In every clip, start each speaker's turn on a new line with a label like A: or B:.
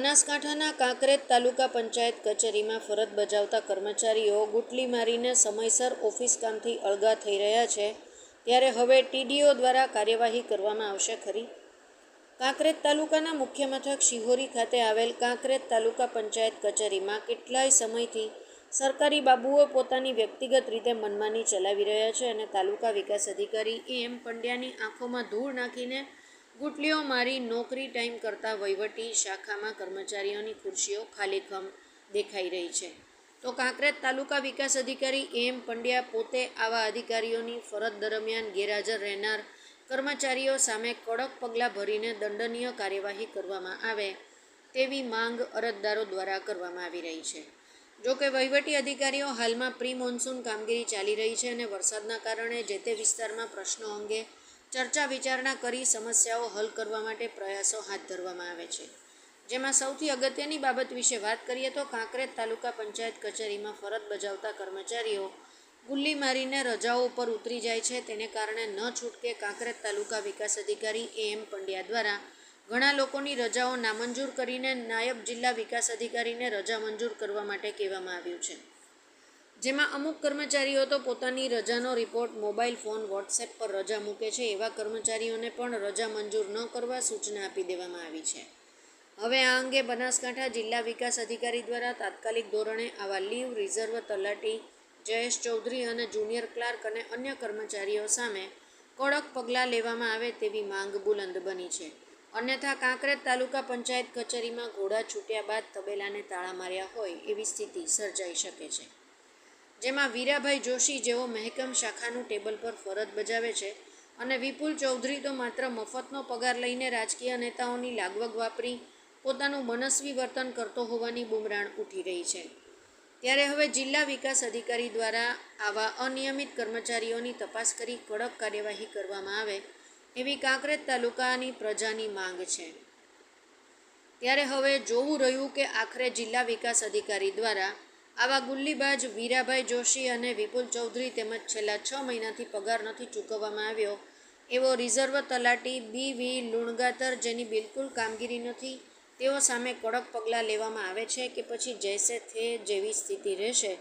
A: બનાસકાંઠાના કાંકરેજ તાલુકા પંચાયત કચેરીમાં ફરજ બજાવતા કર્મચારીઓ ગુટલી મારીને સમયસર ઓફિસ કામથી અળગા થઈ રહ્યા છે. ત્યારે હવે ટીડીઓ દ્વારા કાર્યવાહી કરવામાં આવશે ખરી. કાંકરેજ તાલુકાના મુખ્ય મથક શિહોરી ખાતે આવેલ કાંકરેજ તાલુકા પંચાયત કચેરીમાં કેટલાય સમયથી સરકારી બાબુઓ પોતાની વ્યક્તિગત રીતે મનમાની ચલાવી રહ્યા છે અને તાલુકા વિકાસ અધિકારી એ એમ પંડ્યાની આંખોમાં ધૂળ નાખીને ગુટલીઓ મારી નોકરી ટાઈમ કરતાં વહીવટી શાખામાં કર્મચારીઓની ખુરશીઓ ખાલીખમ દેખાઈ રહી છે. તો કાંકરેજ તાલુકા વિકાસ અધિકારી એમ પંડ્યા પોતે આવા અધિકારીઓની ફરજ દરમિયાન ગેરહાજર રહેનાર કર્મચારીઓ સામે કડક પગલાં ભરીને દંડનીય કાર્યવાહી કરવામાં આવે તેવી માંગ અરજદારો દ્વારા કરવામાં આવી રહી છે. જોકે વહીવટી અધિકારીઓ હાલમાં પ્રી મોન્સૂન કામગીરી ચાલી રહી છે અને વરસાદના કારણે જે તે વિસ્તારમાં પ્રશ્નો અંગે ચર્ચા વિચારણા કરી સમસ્યાઓ હલ કરવા માટે પ્રયાસો હાથ ધરવામાં આવે છે. જેમાં સૌથી અગત્યની બાબત વિશે વાત કરીએ તો કાંકરેજ તાલુકા પંચાયત કચેરીમાં ફરજ બજાવતા કર્મચારીઓ ગુલ્લી મારીને રજાઓ ઉપર ઉતરી જાય છે. તેને કારણે ન છૂટકે કાંકરેજ તાલુકા વિકાસ અધિકારી એ એમ પંડ્યા દ્વારા ઘણા લોકોની રજાઓ નામંજૂર કરીને નાયબ જિલ્લા વિકાસ અધિકારીને રજા મંજૂર કરવા માટે કહેવામાં આવ્યું છે. જેમાં અમુક કર્મચારીઓ તો પોતાની રજાનો રિપોર્ટ મોબાઈલ ફોન વોટ્સએપ પર રજા મૂકે છે. એવા કર્મચારીઓને પણ રજા મંજૂર ન કરવા સૂચના આપી દેવામાં આવી છે. હવે આ અંગે બનાસકાંઠા જિલ્લા વિકાસ અધિકારી દ્વારા તાત્કાલિક ધોરણે આવા લીવ રિઝર્વ તલાટી, જયેશ ચૌધરી અને જુનિયર ક્લાર્ક અને અન્ય કર્મચારીઓ સામે કડક પગલાં લેવામાં આવે તેવી માંગ બુલંદ બની છે. અન્યથા કાંકરેજ તાલુકા પંચાયત કચેરીમાં ઘોડા છૂટ્યા બાદ તબેલાને તાળા માર્યા હોય એવી સ્થિતિ સર્જાઈ શકે છે. જેમાં વીરાભાઈ જોશી જેઓ મહેકમ શાખાનું ટેબલ પર ફરજ બજાવે છે અને વિપુલ ચૌધરી તો માત્ર મફતનો પગાર લઈને રાજકીય નેતાઓની લાગવગ વાપરી પોતાનું મનસ્વી વર્તન કરતો હોવાની બુમરાણ ઉઠી રહી છે. ત્યારે હવે જિલ્લા વિકાસ અધિકારી દ્વારા આવા અનિયમિત કર્મચારીઓની તપાસ કરી કડક કાર્યવાહી કરવામાં આવે એવી કાંકરેજ તાલુકાની પ્રજાની માંગ છે. ત્યારે હવે જોવું રહ્યું કે આખરે જિલ્લા વિકાસ અધિકારી દ્વારા આવા ગુલ્લીબાજ વીરાભાઈ જોશી અને વિપુલ ચૌધરી તેમજ છેલ્લા છ મહિનાથી પગાર નથી ચૂકવવામાં આવ્યો. એવો રિઝર્વ તલાટી બી વી લુણગાતર જેની બિલકુલ કામગીરી નથી, તેઓ સામે કડક પગલાં લેવામાં આવે છે કે પછી જૈસે થે જેવી સ્થિતિ રહેશે,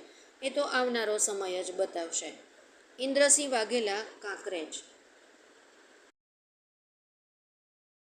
A: એ તો આવનારો સમય જ બતાવશે. ઇન્દ્રસિંહ વાઘેલા, કાંકરેજ.